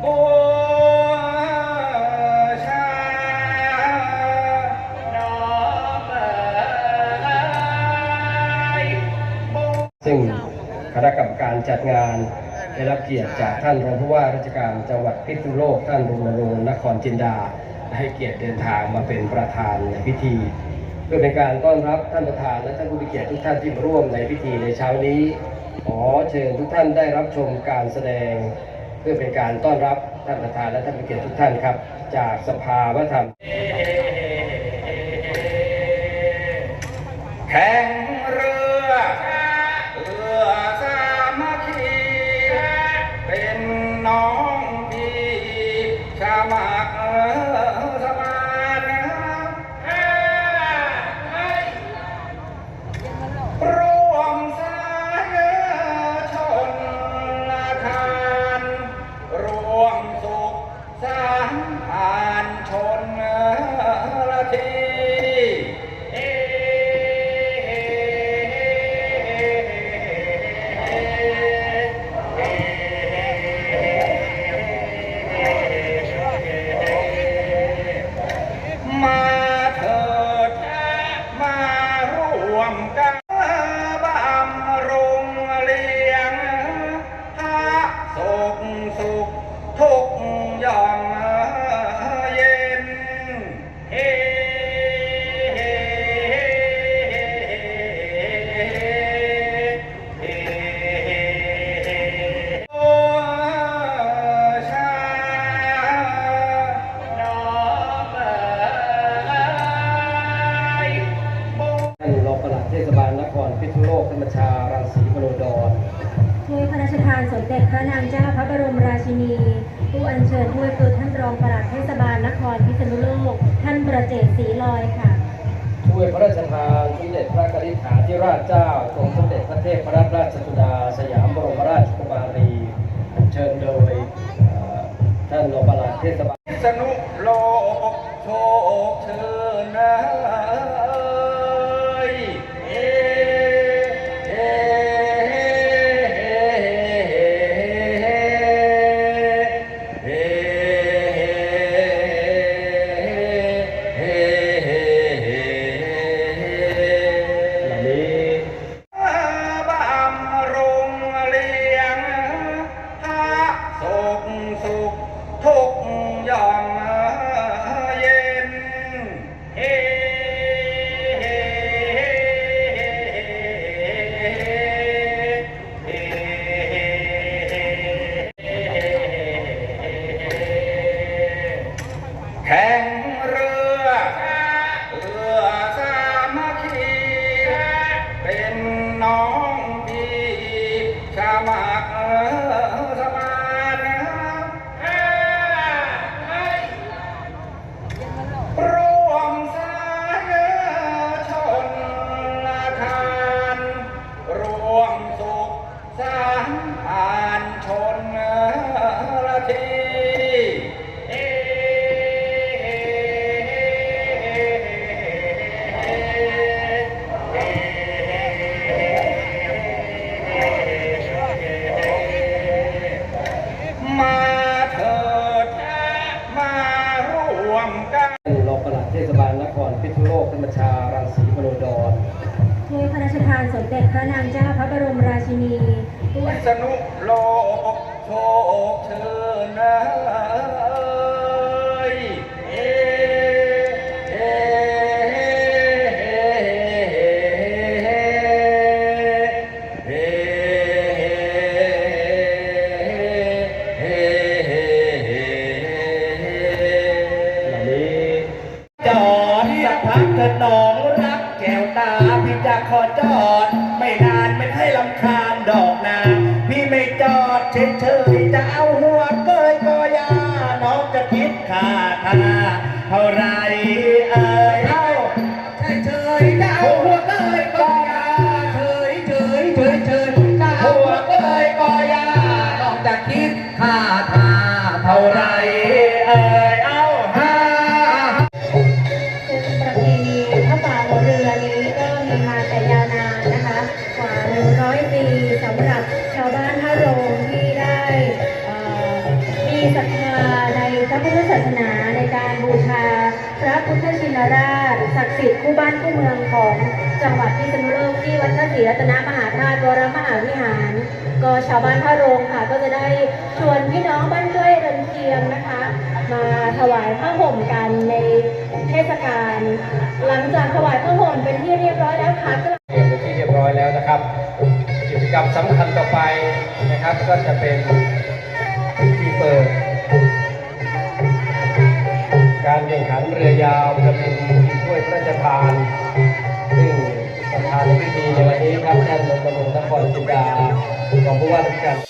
ซึ่งคณะกรรมการจัดงานได้รับเกียรติจากท่านรองผู้ว่าราชการจังหวัดพิษณุโลกท่านรงรงนครจินดาให้เกียรติเดินทางมาเป็นประธานในพิธีเพื่อเป็นการต้อนรับท่านประธานและท่านผู้มีเกียรติทุกท่านที่มาร่วมในพิธีในเช้านี้ ขอเชิญทุกท่านได้รับชมการแสดง เพื่อเป็นการต้อนรับท่านประธานและท่านผู้เกียรติทุกท่านครับ จากสภาวัฒนธรรมแข็ง เจ้ากรมสมเด็จพระเทพรัตนราชสุดา เฉยเฉยจะเอาหัวเกยก็ยาน้องจะคิดค่าทาเท่าไร ศรัทธาในพระพุทธศาสนาในการบูชา พระพุทธชินราชศักดิ์สิทธิ์คู่บ้านคู่เมืองของจังหวัดพิษณุโลกที่วัดพระศรีรัตนมหาธาตุวรมหาวิหาร ก็ชาวบ้านท่าโรงค่ะก็จะได้ชวนพี่น้องบ้านใกล้เรือนเคียงนะคะ มาถวายพระห่มกันในเทศกาลหลังจากถวายพระห่มเป็นที่เรียบร้อยแล้วค่ะเป็นที่เรียบร้อยแล้วนะครับ กิจกรรมสำคัญต่อไปนะครับก็จะเป็น พิธีเปิดการแข่งขันเรือยาวประเพณีชิงถ้วยพระราชทาน ซึ่งประธานพิธีในวันนี้ครับท่านนรงค์นครจินดาของผู้ว่าราชการ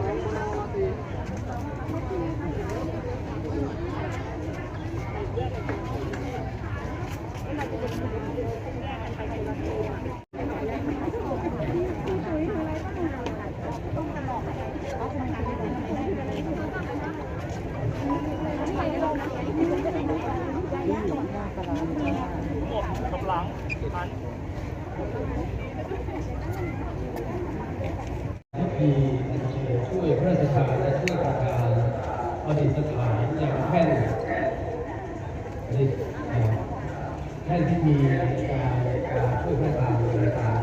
มีการในการช่วยพระราทในการ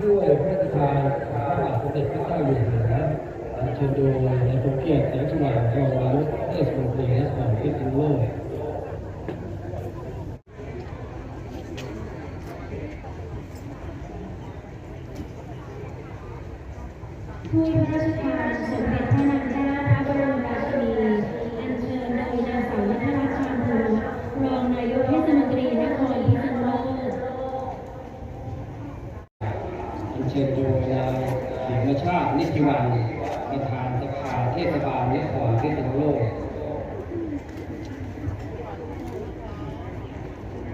ด้วยพระราชทานพระบาทสมเด็จพระเจ้าอยู่หัวอัญเชิญโดยในพระเกียรติแสงสว่างรองนายกเทศมนตรีนครพิษณุโลก ผู้พระราชทานสมเด็จพระนางเจ้าพระบรมราชินีอัญเชิญโดยนางสาวนัทรัตน์ชานภูมิรองนายกเทศมนตรีนครพิษณุโลก อัญเชิญโดยนายเขียมชาตินิติวันประธานสภาเทศบาลนครพิษณุโลก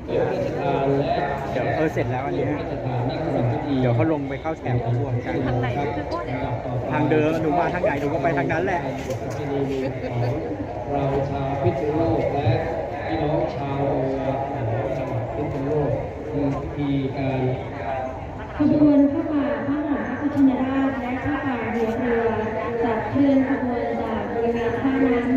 เปิดราชทานและ เดี๋ยวเออเสร็จแล้วอันเนี้ย ราชทานนักกรพิธี เดี๋ยวเขาลงไปเข้าแถวรวมกันครับทางเดิมหนูมาทางไหนหนูก็ไปทางนั้นแหละประเพณีของเราชาวพิษณุโลกและพี่น้องชาวของจังหวัดพิษณุโลกคือพิธีการขบวนพระป่าพระหลวงพระพุทธชินราชและพระป่าหัวเรือจัดเคลื่อนขบวนจากบริเวณท่าน้ำ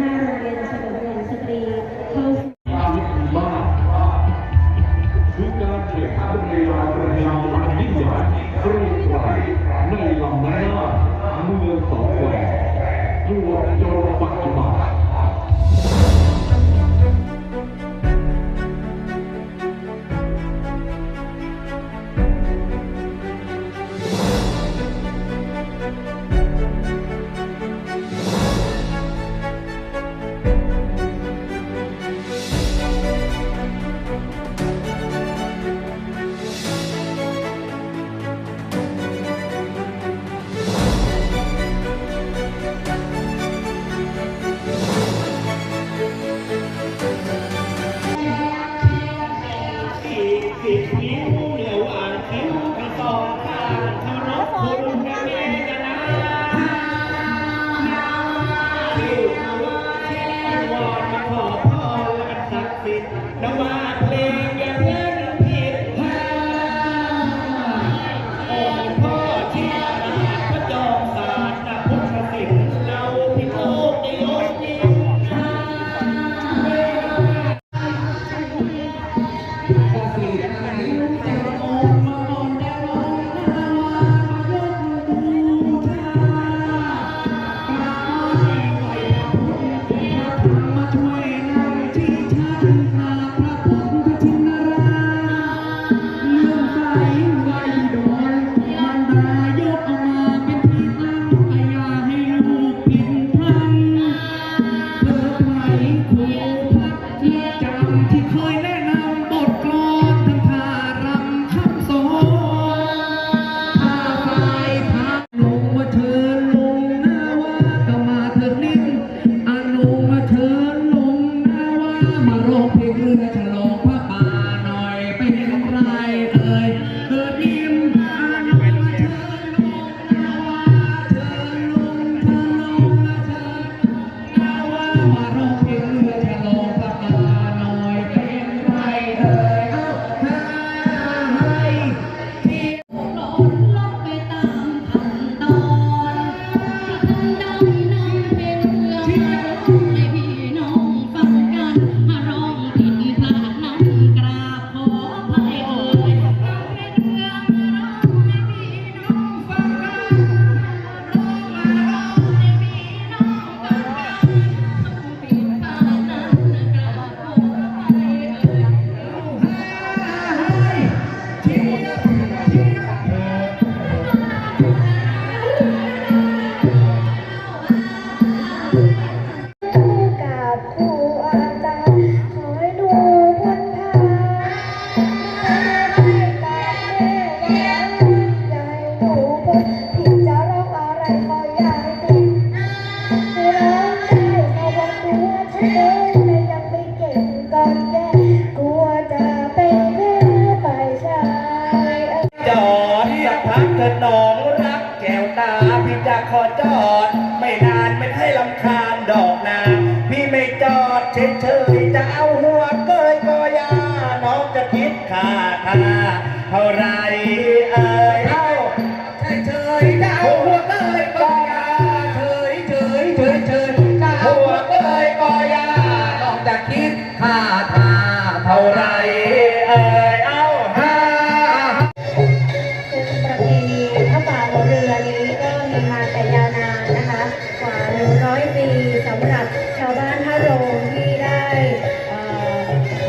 เรือนี้ก็มีมาแต่ยาวนานนะคะกว่า 100 ปีสำหรับชาวบ้านท่าโรงที่ได้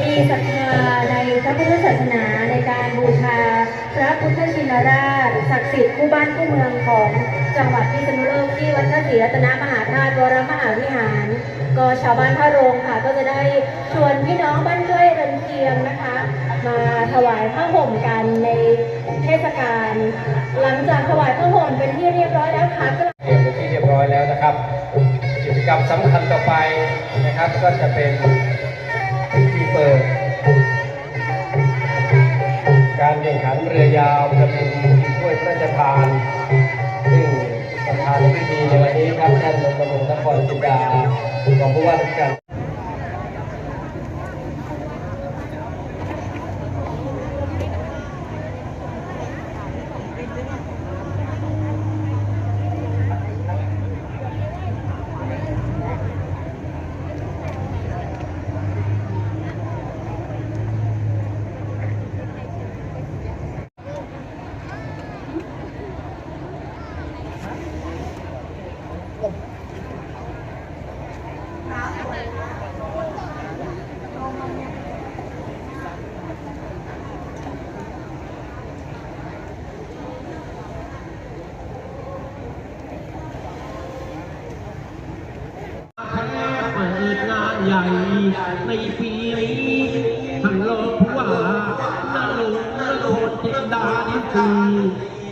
มีศรัทธาในพระพุทธศาสนาในการบูชาพระพุทธชินราช ศักดิ์สิทธิ์คู่บ้านคู่เมืองของจังหวัดพิษณุโลกที่วัดพระศรีรัตนมหาธาตุวรมหาวิหาร ก็ชาวบ้านท่าโรงค่ะก็จะได้ชวนพี่น้องบ้านช่วยเรินเทียมนะคะ มาถวายผ้าห่มกันใน เทศกาลหลังจากถวายผ้าห่มเป็นที่เรียบร้อยแล้วค่ะก็เตรียมเป็นที่เรียบร้อยแล้วนะครับ กิจกรรมสำคัญต่อไปนะครับก็จะเป็นพิธีเปิด การแข่งขันเรือยาวจะเป็นถ้วยพระราชทานซึ่งประธานพิธีในวันนี้ครับท่านรณรงค์นครจินดารองผู้ว่าราชการ คณะเปิดงานใหญ่ในปีนี้ท่านรองผู้ว่านรงค์นครจินด ตี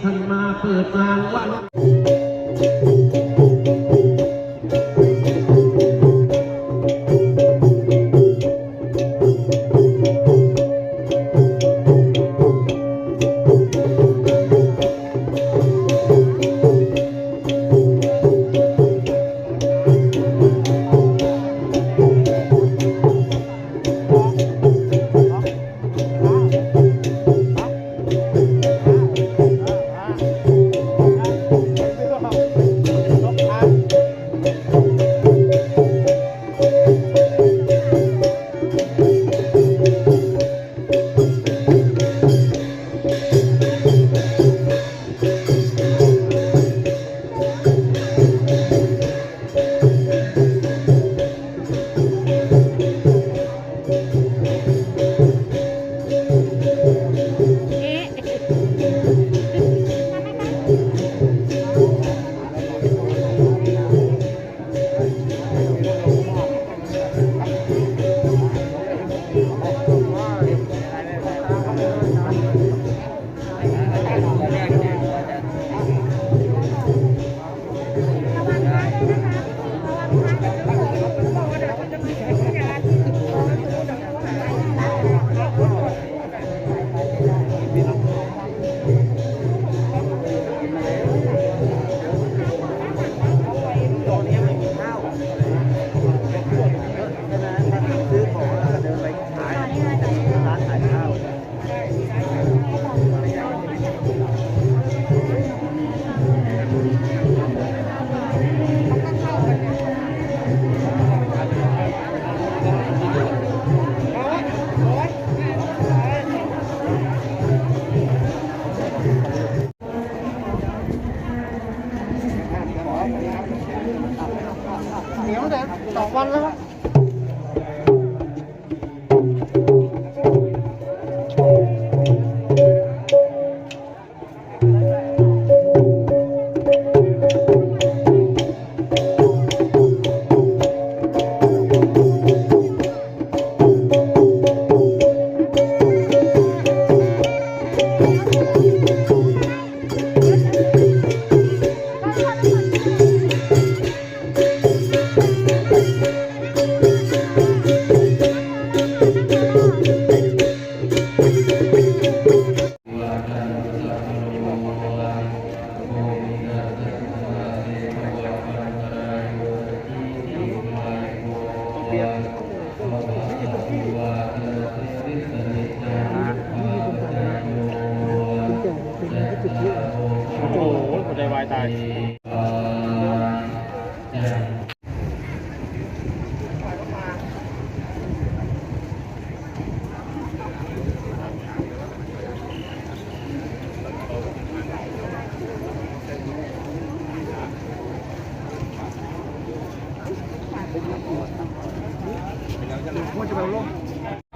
ท่านมาเปิดงานวัน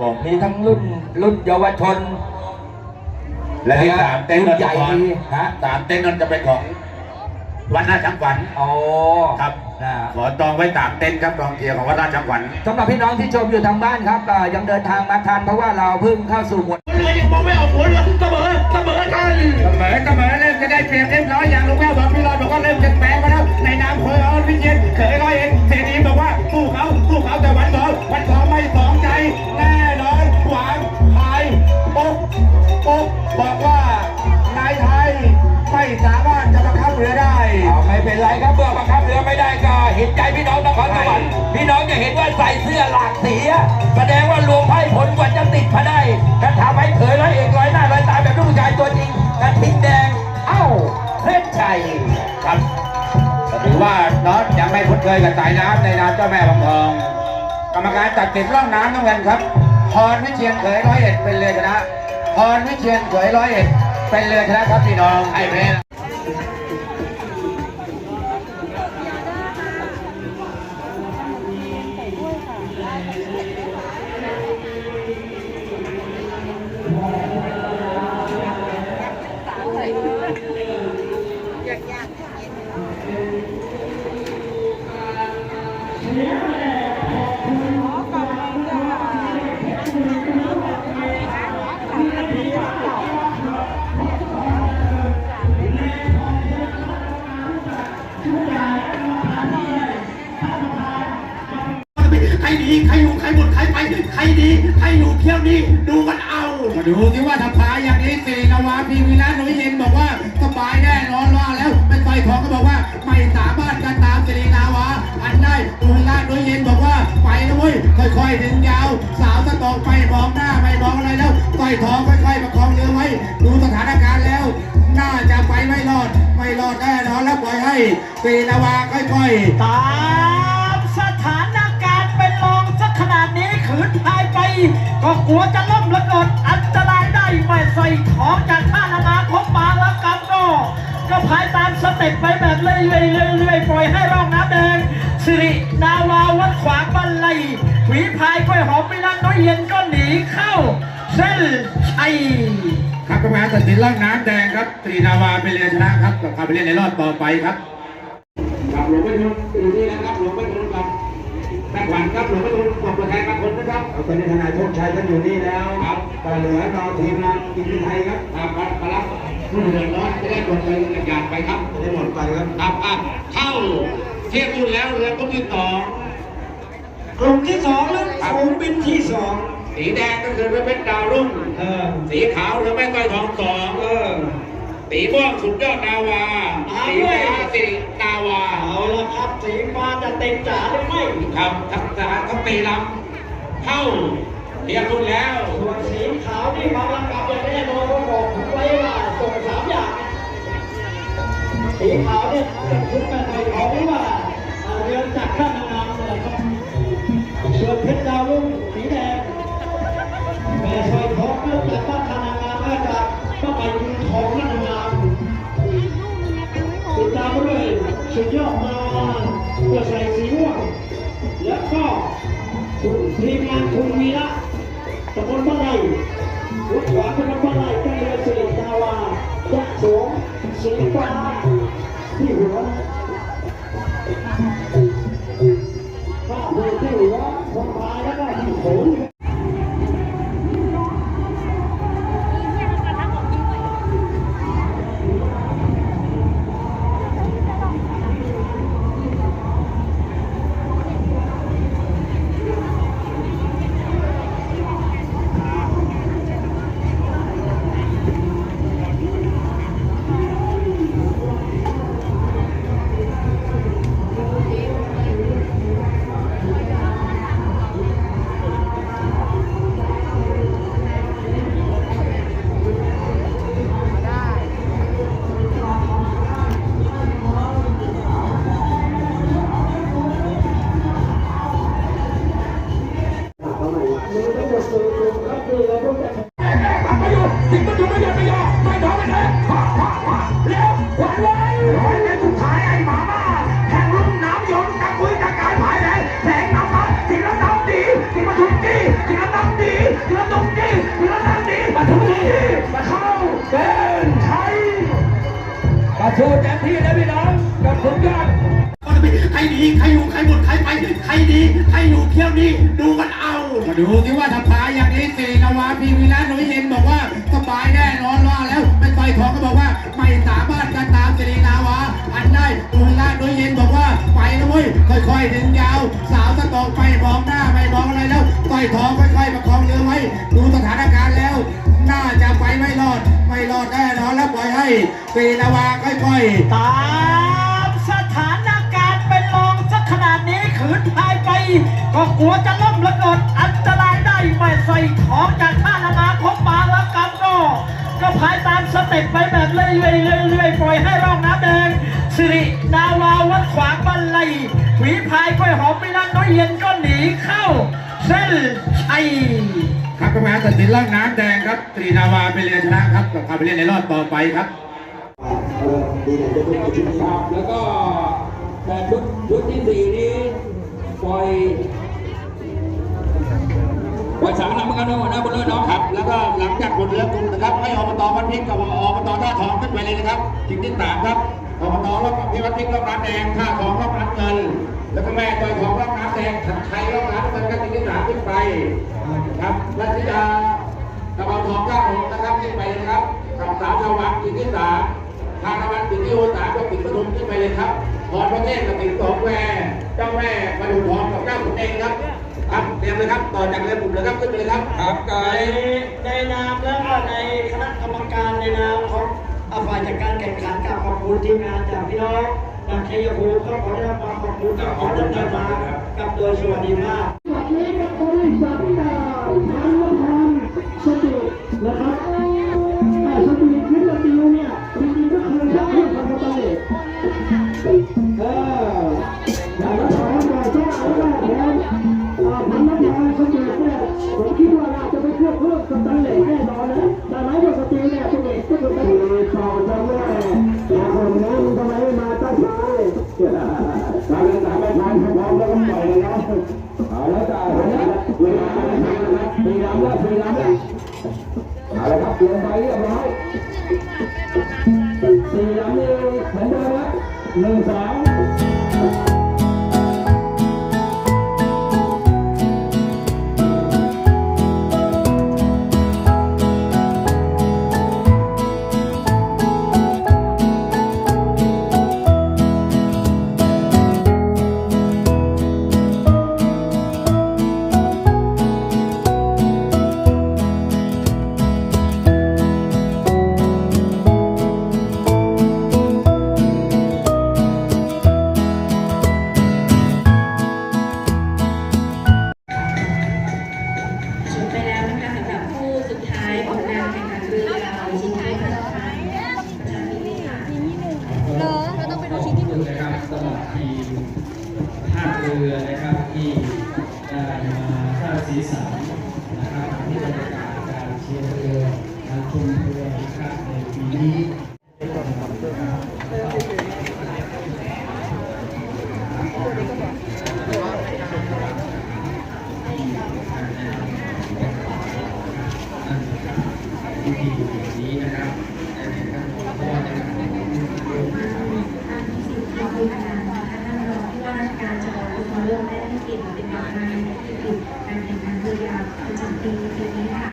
ผมมีทั้งรุ่นรุ่นเยาวชนและที่สามเต็นท์รุ่นใหญ่ก่อนดีฮะสามเต็นท์นั้นจะเป็นของวัดราชจังหวันอ๋อครับนะขอจองไว้สามเต็นท์ครับกองเชียร์ของวัดราชจังหวันสำหรับพี่น้องที่ชมอยู่ทางบ้านครับอ่ายังเดินทางมาทันเพราะว่าเราเพิ่งเข้าสู่หมวด เรือยังมองไม่ออกหัวเลยเสมอเสมอกันเสมอเสมอเริ่มจะได้เปรียบเรียบร้อยอย่างลุงแมวบอกพี่รอดบอกว่าเริ่มจะแปลงแล้วในนามเคยออนวิเชียนเคยร้อยเองเสนีบอกว่าสู้เขาสู้เขาแต่วันสองวันสองไม่สองใจแน่นอนหวานไทยปุ๊บปุ๊บบอกว่านายไทยไม่สามารถจะ เรือได้เอาไม่เป็นไรครับเมื่อบังคับเรือไม่ได้ก็เห็นใจพี่น้องนครสวรรค์พี่น้องจะเห็นว่าใส่เสื้อหลากสีแสดงว่ารวมไพ่ผลกว่าจะติดมาได้กระทำให้เขยร้อยเอกร้อยหน้าร้อยตาแบบลูกผู้ชายตัวจริงกระทิงแดงเอ้าเพชรชัยครับถือว่าน็อตยังไม่คุ้นเคยกับสายน้ำในนามเจ้าแม่บางทองกรรมการตัดสินร่องน้ำน้ำเงินครับพรวิเชียนเขยร้อยเอ็ดเป็นเรือชนะพรวิเชียนเขยร้อยเอ็ดเป็นเรือชนะครับพี่น้องไอ้เพ ดูที่ว่าถ้าพายอย่างนี้สี่นวาพีวิรัตนุ้ยเย็นบอกว่าสบายแน่นอนว่าแล้วไม่ไฟทองก็บอกว่าไม่สามารถจะตามสิรินาวาอันได้ดูวิรัตนุ้ยเย็นบอกว่าไปนะเว้ยค่อยๆดึงยาว สาวตะตอกไปมองหน้าไม่มองอะไรแล้วไฟทองค่อยๆประคองเรือไว้ดูสถานการณ์แล้ว น่าจะไปไม่รอด ไม่รอดแน่นอนแล้วปล่อยให้สีนาวาค่อยๆตามสถานการณ์เป็นรองสักขนาดนี้ขืนพายไป ก็กลัวจะล่ ได้ไม่ใส่ของจากท่านานาพบมาแล้วกันก็ก็พายตามสเต็ปไปแบบเรื่อยๆเรื่อยๆปล่อยให้ร่องน้ำแดงสิรินาวาวัดขวางบันไลหวีพายกล้วยหอมไม่นานน้อยเย็นก็หนีเข้า เส้นชัยครับกรรมการตัดสินล่องน้ำแดงครับตรีนาวาเป็นเรือชนะครับกับเข้าไปเล่นในรอบต่อไปครับครับหลวงพ่อทุนอยู่นี่นะครับ ขวัญครับหลวงพ่อทุนขอบตัวแทนบางคนนะครับตอนนี้ทนายโชคชัยท่านอยู่นี่แล้วครับก็เหลือรอทีมงานกินไทยครับครับมารับผู้เดือดร้อนจะได้หมดไปกระจาดไปครับจะได้หมดไปครับครับอะเข้าเที่ยงคืนแล้วเรือก็ที่สองกลุ่มที่สองแล้วฝูงบินที่สองสีแดงก็คือเรือเพชรดาวรุ่งเออสีขาวเรือแม่ก้อยทองสองเออ สีม่วงสุดยอดนาวาตามสีด้วย ฟ้าสีนาวา เอาละครับสีฟ้าจะเต็มจ๋าหรือไม่ครับทั้งทหารทั้งตีลำเข้าเรียนรุ่นแล้ว ส่วนสีขาวนี่บางลำกับยังไม่ได้นอนก็บอกผมไว้ว่าส่งสามอย่าง สีขาวเนี่ยเป็นชุดแม่ไทยเขาหรือว่าเรือนจากข้านางเนี่ยครับส่วนเพชร สุดยอดมาเพื่อใส่สีม่วงแล้วก็ทีมงานคุณวีระตะบนบ้านไร่รถขวาตะบนบ้านไร่ใกล้เรือสิรินาวาจะสวมสีฟ้าที่หัว ร้อยเมตรสุดท้ายไอ้หมาบ้าแข่งลุ่มน้ำยนต์ตะกุยตะกายผายแดงแสงน้ำมันสิ่งละน้ำดีสิ่งละทุกดีสิ่งละน้ำดีสิ่งละทุกดีสิ่งละน้ำดีมาทุกดีมาเข้าเป็นชัยกระชูเต็มที่นะพี่น้องกับสุดยอดใครดีใครอยู่ใครหมดใครไปใครดีใครอยู่เที่ยวนี้ดูกันเอามาดูที่ว่าถ้าพาย่าง แล้วปล่อยให้สิรินาวาค่อยๆ ตามสถานการณ์เป็นรองสักขนาดนี้ขืนพายไป ก็กลัวจะล่มระเกิดอันตรายได้ไม่ใส่ของจากท่านามาพบมาแล้วกันก็ ก็พายตามสเต็ปไปแบบเรื่อยๆเรื่อยๆปล่อยให้ร่องน้ำแดงสิรินาวาวัดขวางบันไลหวีพายกล้วยหอมไม่นานน้อยเย็นก็หนีเข้า เส้นชัย กรรมการตัดสินล่องน้ำแดงครับตรีนาวาเปเรือชนะครับกับเขาไปเล่นในรอบต่อไปครับแล้วก็แต่ชุดชุดที่สี่นี้ปล่อยปล่อยสามนำกันนะหัวหน้าบุญเลิศเนาะครับ แล้วก็หลังจากหมดเรือกลุ่มนะครับ ให้อบตพันพิกกับอบตท่าทองขึ้นไปเลยนะครับทีมที่สามครับอบตรอบพิพัฒน์พิกรอบน้ำแดงท่าทองรอบน้ำเงิน แล้วก็แม่ต่อยของรอบน้ำแดงชัดชัยรอบน้ำเงินก็ทีมที่สามขึ้นไปครับรัชยากระเป๋าทองเก้าหกนะครับขึ้นไปเลยครับกับสาวชาววังทีมที่สามทางตะวันติดที่โอตาก็ติดประทุมขึ้นไปเลยครับพรพระเทพกับติดสองแวเจ้าแม่มาดูทองกับเจ้าขุนเองครับครับเตรียมเลยครับต่อจากเรือกลุ่มเลยครับขึ้นไปเลยครับครับไกในในนามแล้วก็ในคณะกรรมการในนามของ เอายจัดการแข่งขันกับขอบคุณทีมงานจากพี่น้องจากชัยภูมิก็ขอได้รับความขอบคุณจากขอท่านอาจารย์กับโดยสวัสดีภาพ เอาละครับลงไปเรียบร้อยสี่ลำนี้เหมือนเดิมครับหนึ่งสอง